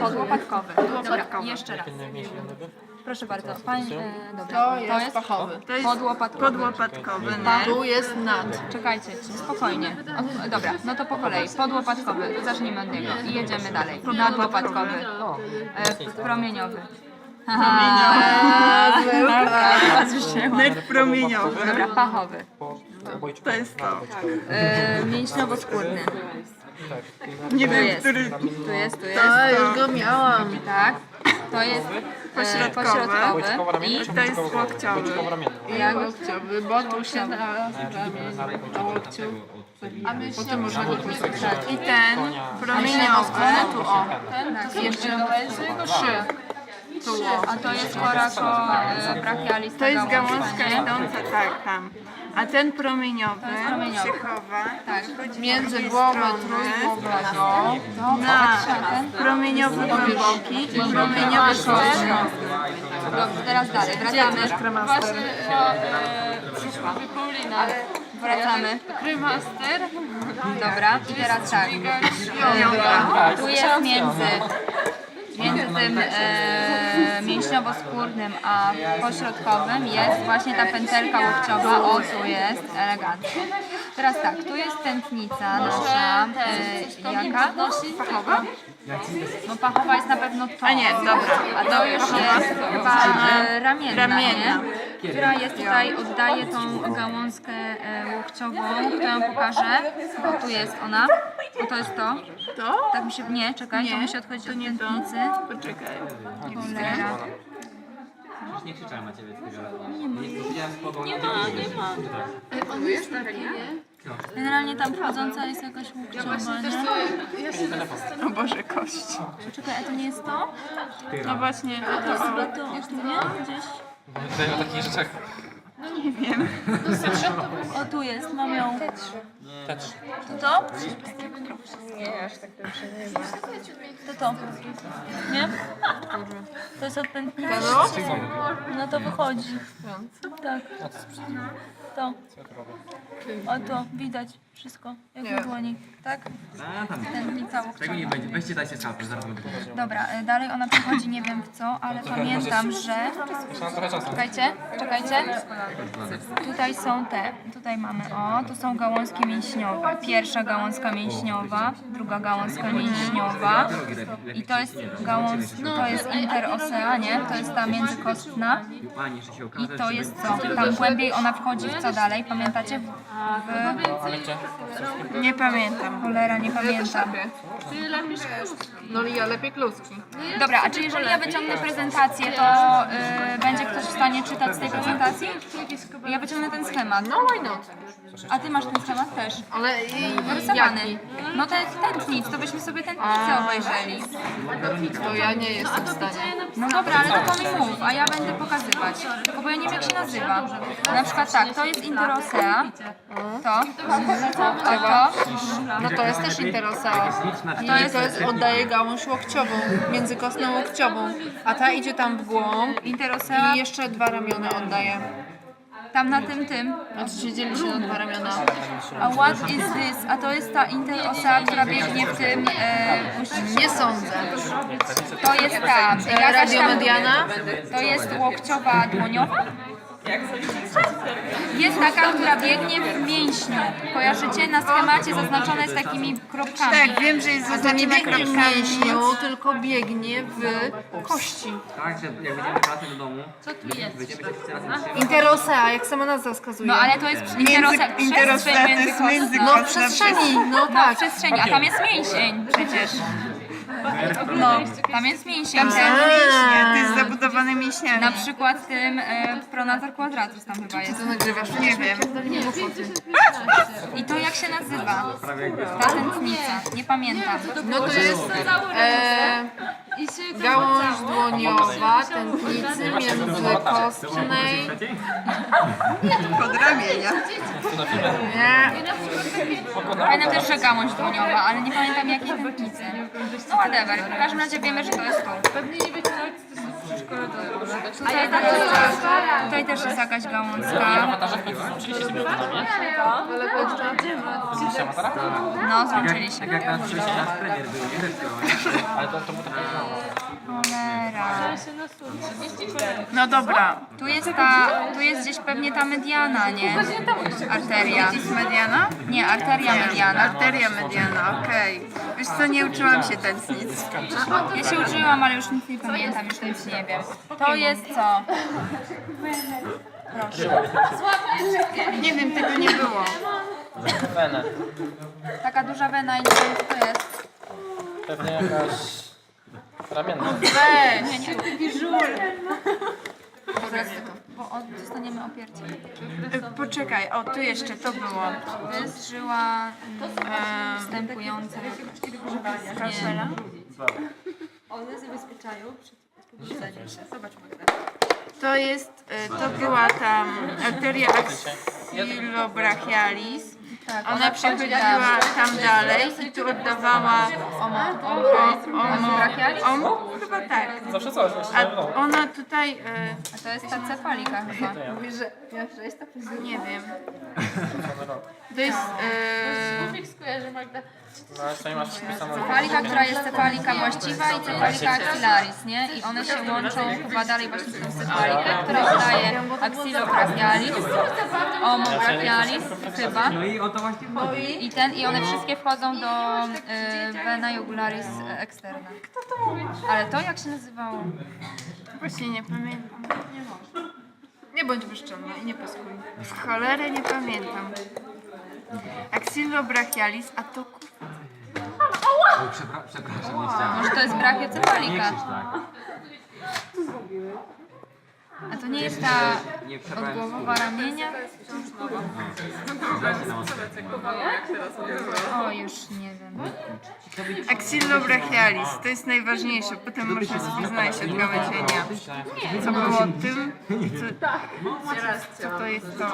Podłopatkowy. Dobra, jeszcze raz. Proszę bardzo. Pani, e, dobra. To jest pachowy. To jest Podłopatkowy. podłopatkowy nerw. Tu jest nad. Czekajcie, spokojnie. O, dobra, no to po kolei. Podłopatkowy, zacznijmy od niego i jedziemy dalej. Nadłopatkowy, e, promieniowy. Haha, Nerw promieniowy. Dobra, pachowy, To jest to. e, mięśniowo-skórny. Nie Tu wiem, jest, który... tu jest, tu jest. A, już go miałam. Tak, to jest e, Pośrodkowy. pośrodkowy i To jest łokciowy. jak Łokciowy, bo tu się na ramię, na łokciu. Potem można go tu I ten promieniowy. tu o. Jeszcze trzy. Tu o. A to jest korako e, brachialista To jest gałązka, nie? idąca tak tam. A ten promieniowy promieniowy. się chowa Tak. Między głowę trójgłowego. na promieniowy głęboki i promieniowy. Dobrze, teraz dalej, wracamy. Właśnie e, Paulina. Wracamy. Krymaster. Dobra, i teraz tak. E, tu jest między, między tym e, mięśniowo-skórnym a pośrodkowym jest właśnie ta pętelka łokciowa. O, tu jest, elegancko. Teraz tak, tu jest tętnica nasza. E, jaka? Pachowa? No pachowa jest na pewno to. A nie, dobra. A to już jest chyba e, ramienna, Ramienna. nie? która jest tutaj, oddaje tą gałązkę e, łokciową, którą pokażę. Bo tu jest ona. O, to jest to. To? Tak mi się, nie, czekaj, to Nie, musi odchodzić to od nie to. tętnicy. Poczekaj. Cholera. Już nie krzyczałem na ciebie tego. Nie ma. Nie spoko. Nie ma, nie ma. Generalnie tam wchodząca jest jakaś łokciowa, nie? O Boże, kość. Czekaj, a to nie jest to? No właśnie, To jest chyba to, nie? Gdzieś? Tutaj o takich rzeczach. Nie wiem. O, tu jest, mam ją. Też. To to? To to. Nie? To jest od tętnicy. No to wychodzi. Tak. To. O to, widać wszystko, jak w dłoni. Tak? A tam. Tętnica Tego łokciowa. nie będzie. Weźcie dajcie szapę, zaraz będę. Dobra, y, dalej ona przechodzi nie wiem w co, ale pamiętam, że... Czekajcie, czekajcie. Tutaj są te, tutaj mamy, o, tu są gałązki mięśniowe. Pierwsza gałązka mięśniowa, druga gałązka mięśniowa i to jest gałąz, to jest interosea, nie? To jest ta międzykostna Pani jeszcze się i okaże, to jest co? Tam głębiej ona wchodzi w co dalej, pamiętacie? W... Nie pamiętam. Cholera, nie pamiętam. No i ja lepiej kluski. Dobra, a czy jeżeli ja wyciągnę prezentację, to y, będzie ktoś w stanie czytać z tej prezentacji? Ja wyciągnę ten schemat. No why not? A ty masz ten schemat też? Ale jaki? No ten tętnic, to byśmy sobie tętnicę obejrzeli. To ja nie jestem w stanie. No dobra, ale to to mi mów, a ja będę pokazywać. Tylko bo ja nie wiem jak się nazywa. Na przykład tak, to jest interosea. To. A to? No to jest też interosea. To To jest jest, oddaje gałąź łokciową, międzykostną łokciową, a ta idzie tam w głąb interosea i jeszcze dwa ramiona oddaje. Tam na tym tym. Znaczy się dzieli się na dwa ramiona. A what is this? A to jest ta interosea, która biegnie w tym... E, Nie sądzę. to jest ta... jakaś tam- Radiomediana? To jest łokciowa dłoniowa? Jest taka, która biegnie w mięśniu. Kojarzycie? Na schemacie zaznaczone jest takimi kropkami. Tak, wiem, że jest to nie biegnie w mięśniu, tylko biegnie w kości. Tak, że jak będziemy wracać do domu, Co tu jest? Będziemy się wszyscy razem się... Interosea, jak sama nazwa wskazuje. No ale to jest jest przestrzeń między No w przestrzeni, no No w tak. przestrzeni, a tam jest mięsień przecież. No, tam jest mięsień. Tam są Ten, mięśnie, to jest zabudowane mięśniami. na przykład tym e, pronator quadratus tam chyba jest. To nagrywasz? Nie wiem. I to jak się nazywa? Ta tętnica. Nie pamiętam. No to jest e, gałąź dłoniowa tętnicy międzykostnej. Pod ramienia. Nie, Pamiętam też, że gałąź dłoniowa, ale nie pamiętam jakiej tętnicy. No whatever, w każdym razie wiemy, że to jest to. Tutaj, też jest, tutaj też jest jakaś gałązka. No, złączyliśmy. Tak jak nasz premier był, nie Ale to, to był taki Cholera. No dobra. Tu jest ta, tu jest gdzieś pewnie ta mediana, nie? Arteria. Jest mediana? Nie, arteria mediana. Arteria mediana, okej. Wiesz co, nie uczyłam się tętnic. Ja się uczyłam, ale już nic nie pamiętam, już nic nie wiem. To jest co? Nie wiem, tego nie było. wenę. Taka duża wena i nie wiem co to jest. Pewnie jakaś ramienna. Weź. Bo od, dostaniemy opiercie. E, Poczekaj, o tu jeszcze to było. To jest żyła wstępująca. One zabezpieczają przed. Zobacz Magda. To jest, e, to była ta arteria axillobrachialis. Tak, Ona przechodziła tam dalej i tu oddawała omo, brachialis? omo, chyba tak. Zawsze coś, A w ona tutaj, e, A to jest ta cefalika chyba. Mówisz, że jest to nie wiem, to jest, e, skojarzy Magda. No, nie masz. Cefalika, która jest cefalika właściwa i cefalika axillaris, nie? I one się łączą chyba dalej właśnie w tą cefalikę, która daje axillobrachialis, omobrachialis chyba. No i o to właśnie chodzi. I ten, i one wszystkie wchodzą do y, vena jugularis externa. Kto to mówi? Ale to jak się nazywało? właśnie nie pamiętam. Nie bądź bezczelna i nie paskuj. W cholerę nie pamiętam. Axillobrachialis, a to ku- O, przepra- przepraszam, nie chciałem. Może to jest Nie brachiocefalika? krzycz tak. A to nie jest ta Nie przepraszam. odgłowowa ramienia? Dajcie na ostro. O, już nie. Axillobrachialis, to jest najważniejsze, potem można sobie znaleźć odgałęzienia. Co było tym? Co, co to jest to?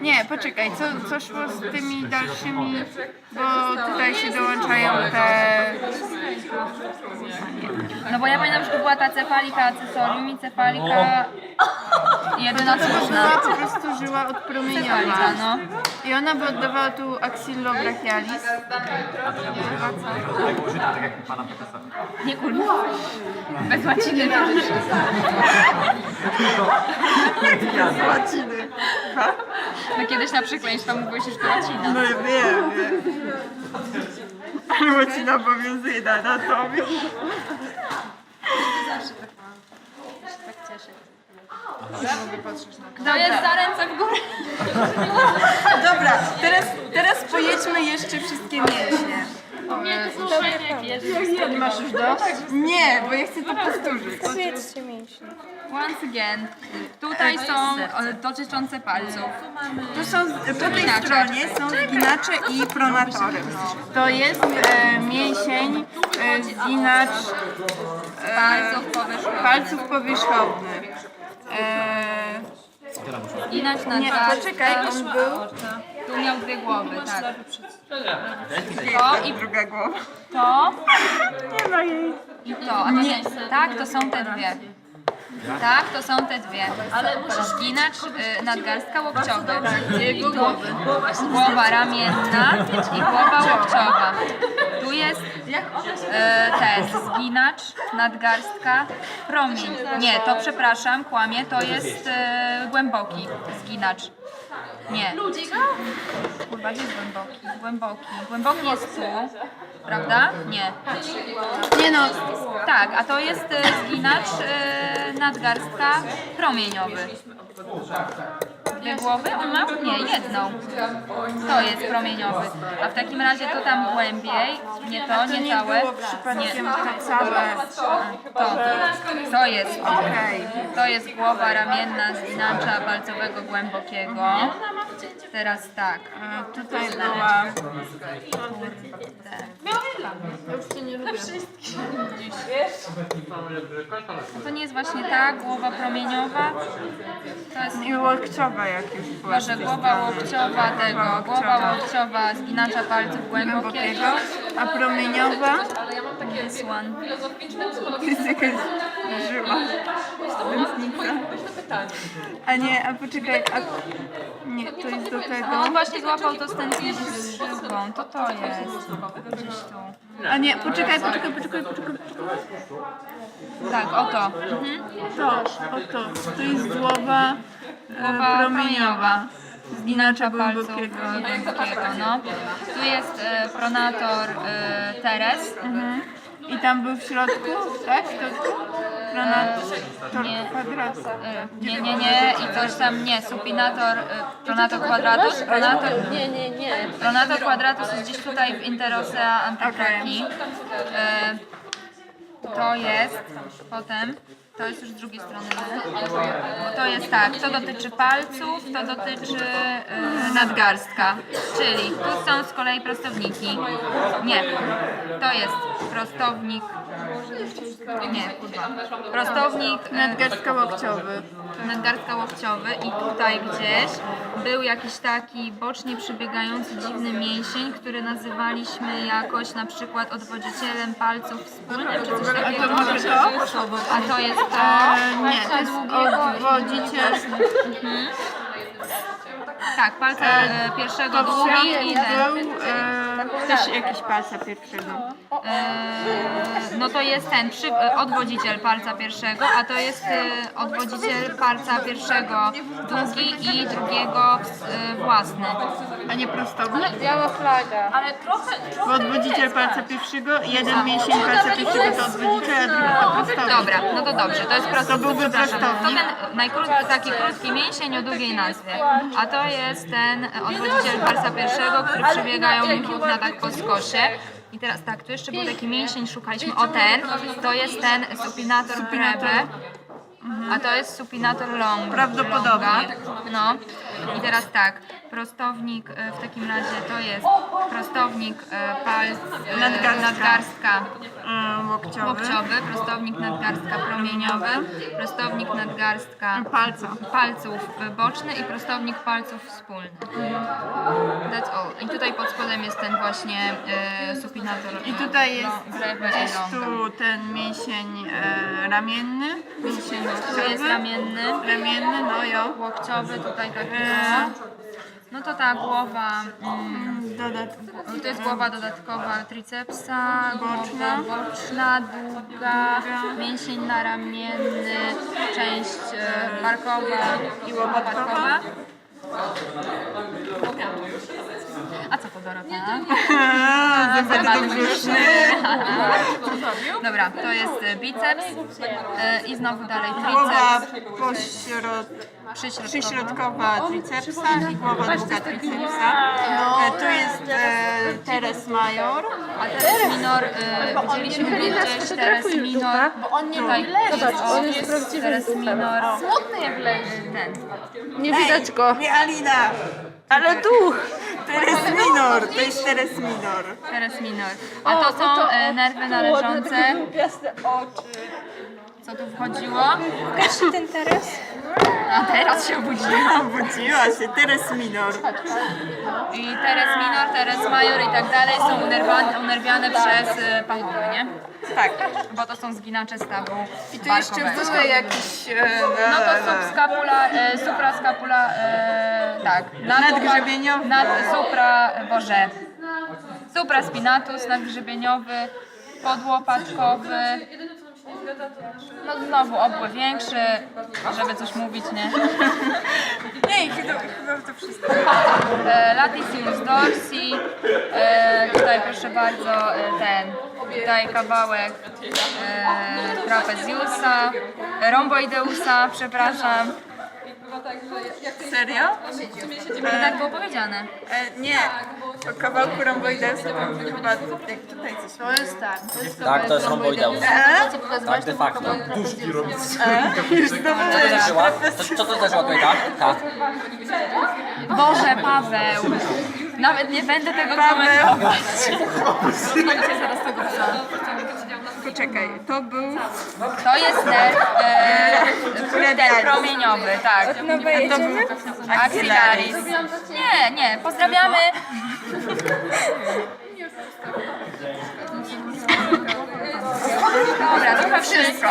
Nie, poczekaj, co, co szło z tymi dalszymi, bo tutaj się dołączają te... No bo ja pamiętam, że to była ta cefalika accessorium i cefalika jedyna słuszna. Była po prostu żyła odpromieniowa. Cefalika, no. I ona by oddawała tu axillobrachialis. Tak użyta, tak jak pana profesora. Nie kurwa. Bez łaciny to już. Łaciny. No kiedyś na przekleństwa mówiłeś, że to łacina. No ja wiem, wiem. Ale łacina obowiązuje na anatomię. To jest za ręce w górę. Dobra, teraz, teraz pojedźmy jeszcze wszystkie mięśnie. Nie. Masz już dość? Nie, bo ja chcę to powtórzyć. Once again. Tutaj są e, dotyczące palców. Tu są, po tej Zginacze. stronie są zginacze i pronatory. To jest e, mięsień, e, zginacz Palców powierzchownych. palców powierzchownych. E, Inacz na nie, poczekaj, on był... Tu miał dwie głowy, tak. To i Druga głowa. to Nie ma jej. i to. A to nie. Tak, to są te dwie. Tak, to są te dwie. Zginacz, y, nadgarstka łokciowy. I tu głowa ramienna i głowa łokciowa. Tu jest e, te zginacz, nadgarstka, promień. Nie, to przepraszam, kłamie, to jest e, głęboki zginacz. Nie. Kurwa, gdzie jest głęboki? Głęboki. Głęboki jest tu, prawda? Nie. Nie no, Tak, a to jest e, zginacz, e, nadgarstka, promieniowy. Dwie głowy on ma? Nie, jedną. To jest promieniowy. A w takim razie to tam głębiej, nie to, nie nie całe. to całe. To, to jest. To jest głowa ramienna zginacza palcowego głębokiego. Teraz tak. E, Tutaj była... To nie jest właśnie ta głowa promieniowa. To jest I łokciowa jak już była. Może głowa łokciowa tego, głowa łokciowa zginacza palców głębokiego. głębokiego, a promieniowa This one. jest jakaś żyła. A nie, a poczekaj, a... Nie, to jest do tego. No on właśnie złapał to z tętnicy z szybą. To to jest. Tu. A nie, poczekaj, poczekaj, poczekaj, poczekaj. Tak, oto. Mhm. To, o to. To jest głowa Głowa e, promieniowa. Zginacza palców głębokiego. głębokiego, no. Tu jest e, pronator e, Teres. Mhm. I tam był w środku, tak? W środku? Pronator Nie. kwadratu. E, Nie, nie, nie. I coś tam, nie. Supinator, e, pronator quadratus. Pronator, Nie, nie, nie. pronator quadratus jest gdzieś tutaj w Interosea antykraki. E, To jest potem. To jest już z drugiej strony. to jest tak, to dotyczy palców, to dotyczy e, nadgarstka. Czyli tu są z kolei prostowniki. Nie, to jest prostownik. Nie, kurwa. Prostownik e, Nadgarstka łokciowy. nadgarstka łokciowy i tutaj gdzieś był jakiś taki bocznie przebiegający dziwny mięsień, który nazywaliśmy jakoś na przykład odwodzicielem palców wspólnym, czy coś takiego. A to jest. E, nie, to jest odwodziciel. Tak, palca e, pierwszego długi i ten. Był e, też jakiś palca pierwszego. E, no to jest ten przy, e, odwodziciel palca pierwszego, a to jest e, odwodziciel palca pierwszego długi i drugiego e, własny. A nie prostownik? Biała flaga. Ale trochę, Bo odwodziciel palca pierwszego, jeden mięsień palca pierwszego to odwodziciel, a drugi to prostownik. Dobra, no to dobrze, to jest prostownik. To byłby przepraszam. To prostownik. ten najkrótki, taki krótki mięsień o długiej nazwie. A to jest ten odwodziciel palca pierwszego, który przebiegają dwóch na tak po skosie. I teraz tak, tu jeszcze był taki mięsień, szukaliśmy. O ten, to jest ten supinator breve. A to jest supinator long. Prawdopodobnie. longa. No. I teraz tak, prostownik e, w takim razie to jest prostownik e, palc, e, Nadgarstka. nadgarstka E, łokciowy. łokciowy, prostownik nadgarstka promieniowy, prostownik nadgarstka Palca. palców boczny i prostownik palców wspólny. That's all. I tutaj pod spodem jest ten właśnie y, supinator. I tutaj jest no, breve gdzieś tu ten mięsień e, ramienny, mięsień Tu jest łokciowy. ramienny, Ramienny, no jo. łokciowy, tutaj taki. E, No to ta głowa, mm, dodat, to jest głowa dodatkowa tricepsa, Boczna. boczna, długa, mięsień naramienny, część e, barkowa i łopatkowa. A co to Dorota? Zębaty brzuszny. Dobra, to jest e, biceps e, i znowu dalej głowa triceps, pośrod, przyśrodkowa. przyśrodkowa tricepsa i głowa długa tricepsa. E, tu jest e, teres major. A teraz minor, y, widzieliśmy gdzieś teraz minor, bo on nie tutaj jest, o, jest teraz minor, smutny jak leży, ten, Nie widać go. Nie Alina, ale tu! Teres minor, to jest teres minor. teraz minor. A to są e, nerwy należące, Piasne oczy. co tu wchodziło, Pokaż ten teraz. A teraz się obudziło. Obudziła się, teres minor. I teres minor, teres major i tak dalej są unerwane, unerwiane przez e, pachoły, nie? Tak. Bo to są zginacze stawu I tu jeszcze były jakieś... E, No to subskapula, e, supraskapula, e, tak. Nadgrzebieniowy. Nad, supra, boże. Supraspinatus nadgrzebieniowy, podłopatkowy. No znowu obły większy, żeby coś mówić, nie? Nie, chyba, chyba to wszystko. E, Latissimus dorsi, e, tutaj proszę bardzo e, ten, tutaj kawałek e, trapeziusa, romboideusa, przepraszam. Serio? To tak było powiedziane. E, nie, o kawałku romboideusa to chyba jak tutaj coś To jest tak. To jest Tak, to jest. E? Tak, de facto. Już to Co to znaczyło? Co, co to tutaj, tak? Tak. Boże, Paweł! Nawet nie będę tego komentować. Poczekaj, to był... To jest nerw e, ten promieniowy, tak. To był Axillaris. Nie, nie, pozdrawiamy. Dobra, to chyba wszystko.